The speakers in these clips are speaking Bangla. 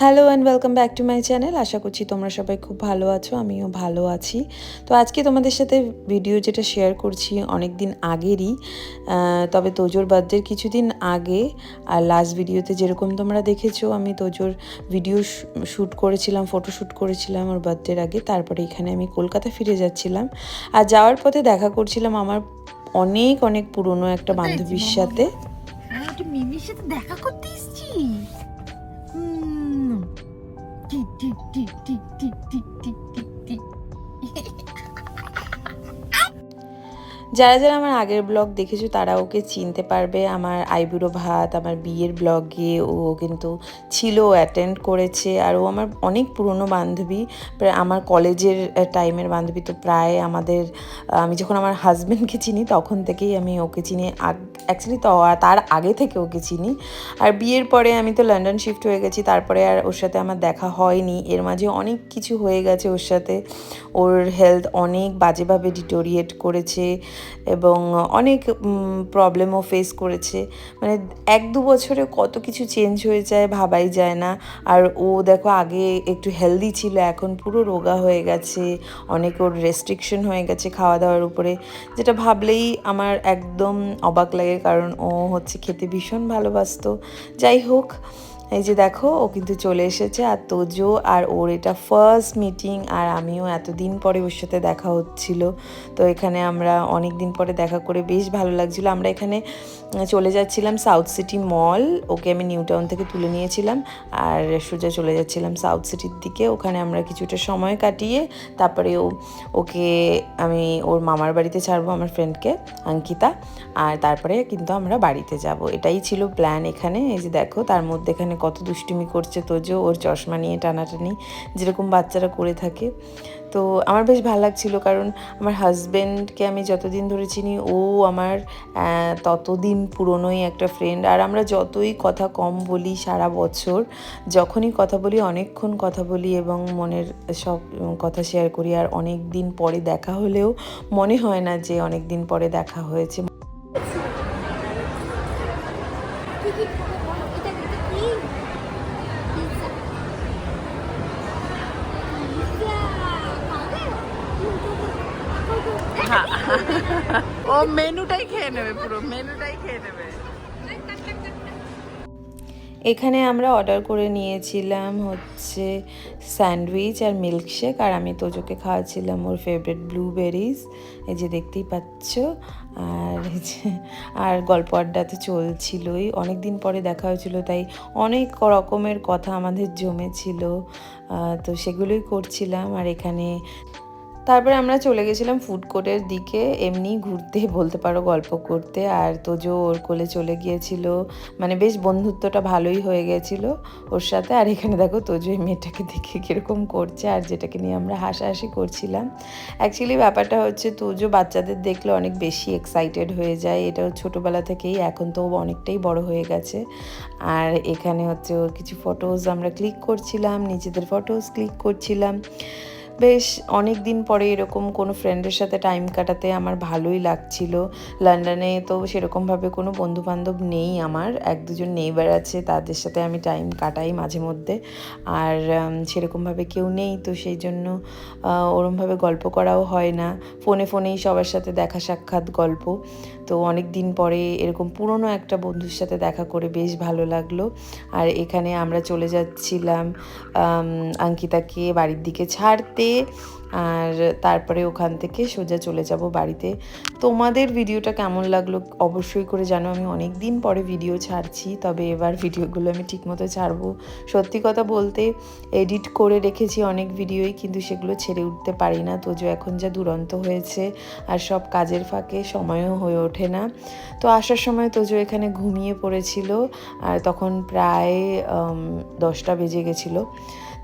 Hello and welcome back to my channel আশা করছি তোমরা সবাই খুব ভালো আছো আমিও ভালো আছি। তো আজকে তোমাদের সাথে ভিডিও যেটা শেয়ার করছি অনেক দিন আগেরই তবে তোজোর বার্থডের কিছুদিন আগে আর লাস্ট ভিডিওতে যেরকম তোমরা দেখেছ আমি তোজোর ভিডিও শ্যুট করেছিলাম ফটো শ্যুট করেছিলাম ওর বার্থডের আগে তারপরে এখানে আমি কলকাতা ফিরে যাচ্ছিলাম। আর যাওয়ার পথে দেখা করছিলাম আমার অনেক অনেক পুরনো একটা বান্ধবীর সাথে। হ্যাঁ সাথে দেখা করতে এসছি Deep, deep, deep, deep, deep, deep. যারা যারা আমার আগের ব্লগ দেখেছ, তারা ওকে চিনতে পারবে। আমার আইবুড়ো ভাত, আমার বিয়ের ব্লগে ও কিন্তু ছিল অ্যাটেন্ড করেছে। আর ও আমার অনেক পুরনো বান্ধবী। প্রায় আমার কলেজের টাইমের বান্ধবী তো প্রায় আমাদের আমি যখন আমার হাজব্যান্ডকে চিনি, তখন থেকেই আমি ওকে চিনি। আগ অ্যাকচুয়ালি তো তার আগে থেকে ওকে চিনি। আর বিয়ের পরে আমি তো লন্ডন শিফট হয়ে গেছি। তারপরে আর ওর সাথে আমার দেখা হয়নি। এর মাঝে অনেক কিছু হয়ে গেছে ওর সাথে। ওর হেলথ অনেক বাজেভাবে ডিটোরিয়েট করেছে। এবং অনেক প্রবলেমও ফেস করেছে। মানে এক দু বছরে কত কিছু চেঞ্জ হয়ে যায় ভাবাই যায় না। আর ও দেখো আগে একটু হেলদি ছিল, এখন পুরো রোগা হয়ে গেছে। অনেক ওর রেস্ট্রিকশন হয়ে গেছে খাওয়া দাওয়ার উপরে। যেটা ভাবলেই আমার একদম অবাক লাগে, কারণ ও হচ্ছে খেতে ভীষণ ভালোবাসতো। যাই হোক এই যে দেখো, ও কিন্তু চলে এসেছে আর তোজো আর ওর এটা ফার্স্ট মিটিং আর আমিও এতদিন পরে ওর সাথে দেখা হচ্ছিল। তো এখানে আমরা অনেক দিন পরে দেখা করে বেশ ভালো লাগছিল। আমরা এখানে চলে যাচ্ছিলাম সাউথ সিটি মল ওকে আমি নিউ টাউন থেকে তুলে নিয়েছিলাম আর সোজা চলে যাচ্ছিলাম সাউথ সিটির দিকে। ওখানে আমরা কিছুটা সময় কাটিয়ে তারপরে ও, ওকে আমি ওর মামার বাড়িতে ছাড়বো, আমার ফ্রেন্ডকে অঙ্কিতা। আর তারপরে কিন্তু আমরা বাড়িতে যাব। এটাই ছিল প্ল্যান এখানে। এই যে দেখো, তার মধ্যে এখানে কত দুষ্টুমি করছে তোজো, ওর চশমা নিয়ে টানাটানি, যেরকম বাচ্চারা করে থাকে। তো আমার বেশ ভালো লাগছিল কারণ আমার হাজব্যান্ডকে আমি যতদিন ধরে চিনি, ও আমার ততদিন পুরনোই একটা ফ্রেন্ড আর আমরা যতই কথা কম বলি সারা বছর, যখনই কথা বলি, অনেকক্ষণ কথা বলি এবং মনের সব কথা শেয়ার করি। আর অনেক দিন পরে দেখা হলেও মনে হয় না যে অনেক দিন পরে দেখা হয়েছে। ও মেনুটাই খেয়ে নেবে পুরো মেনুটাই খেয়ে নেবে। এখানে আমরা অর্ডার করে নিয়েছিলাম হচ্ছে স্যান্ডউইচ আর মিল্কশেক আর আমি তোজোকে খাওয়াচ্ছিলাম ওর ফেভারিট ব্লুবেরিজ এই যে দেখতেই পাচ্ছ। আর আর গল্প আড্ডা তো চলছিলই। অনেক দিন পরে দেখা হয়েছিল, তাই অনেক রকমের কথা আমাদের জমেছিল। তো সেগুলোই করছিলাম আর এখানে তারপরে আমরা চলে গেছিলাম ফুড কোর্টের দিকে, এমনি ঘুরতে, বলতে পারো গল্প করতে। আর তোজো ওর কোলে চলে গিয়েছিল। মানে বেশ বন্ধুত্বটা ভালোই হয়ে গেছিল ওর সাথে। আর এখানে দেখো তোজো এই মেয়েটাকে দেখে কীরকম করছে আর যেটাকে নিয়ে আমরা হাসাহাসি করছিলাম। অ্যাকচুয়ালি ব্যাপারটা হচ্ছে তোজো বাচ্চাদের দেখলে অনেক বেশি এক্সাইটেড হয়ে যায়। এটা ছোটোবেলা থেকেই, এখন তো অনেকটাই বড় হয়ে গেছে। আর এখানে হচ্ছে ওর কিছু ফটোজ আমরা ক্লিক করছিলাম, নিজেদের ফটোজ ক্লিক করছিলাম। বেশ অনেক দিন পরে এরকম কোনো ফ্রেন্ডের সাথে টাইম কাটাতে আমার ভালোই লাগছিল। লন্ডনে তো সেরকমভাবে কোনো বন্ধু বান্ধব নেই আমার, এক দুজন নেইবার আছে, তাদের সাথে আমি টাইম কাটাই মাঝে মধ্যে। আর সেরকমভাবে কেউ নেই, তো সেই জন্য ওরমভাবে গল্প করাও হয় না। ফোনে ফোনেই সবার সাথে দেখা সাক্ষাৎ গল্প। তো অনেক দিন পরে এরকম পুরনো একটা বন্ধুর সাথে দেখা করে বেশ ভালো লাগল। আর এখানে আমরা চলে যাচ্ছিলাম অঙ্কিতাকে বাড়ির দিকে ছাড়তে। আর তারপরে ওখান থেকে সোজা চলে যাব বাড়িতে। তোমাদের ভিডিওটা কেমন লাগল অবশ্যই করে জানো, আমি অনেক দিন পরে ভিডিও ছাড়ছি, তবে এবার ভিডিওগুলো আমি ঠিকমতো ছাড়বো। সত্যি কথা বলতে এডিট করে রেখেছি অনেক ভিডিওই কিন্তু সেগুলো ছেড়ে উঠতে পারি না। তোজো এখন যা দুরন্ত হয়েছে, আর সব কাজের ফাঁকে সময়ও হয়ে ওঠে না। তো আসার সময় তোজো এখানে ঘুমিয়ে পড়েছিল, আর তখন প্রায় দশটা বেজে গেছিল।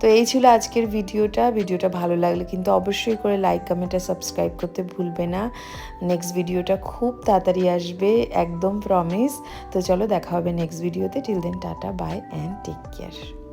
তো এই ছিল আজকের ভিডিওটা। ভিডিওটা ভালো লাগলে কিন্তু অবশ্যই করে লাইক কমেন্ট আর সাবস্ক্রাইব করতে ভুলবে না। নেক্সট ভিডিওটা খুব তাড়াতাড়ি আসবে, একদম প্রমিস তো চলো দেখা হবে নেক্সট ভিডিওতে till then tata bye and take care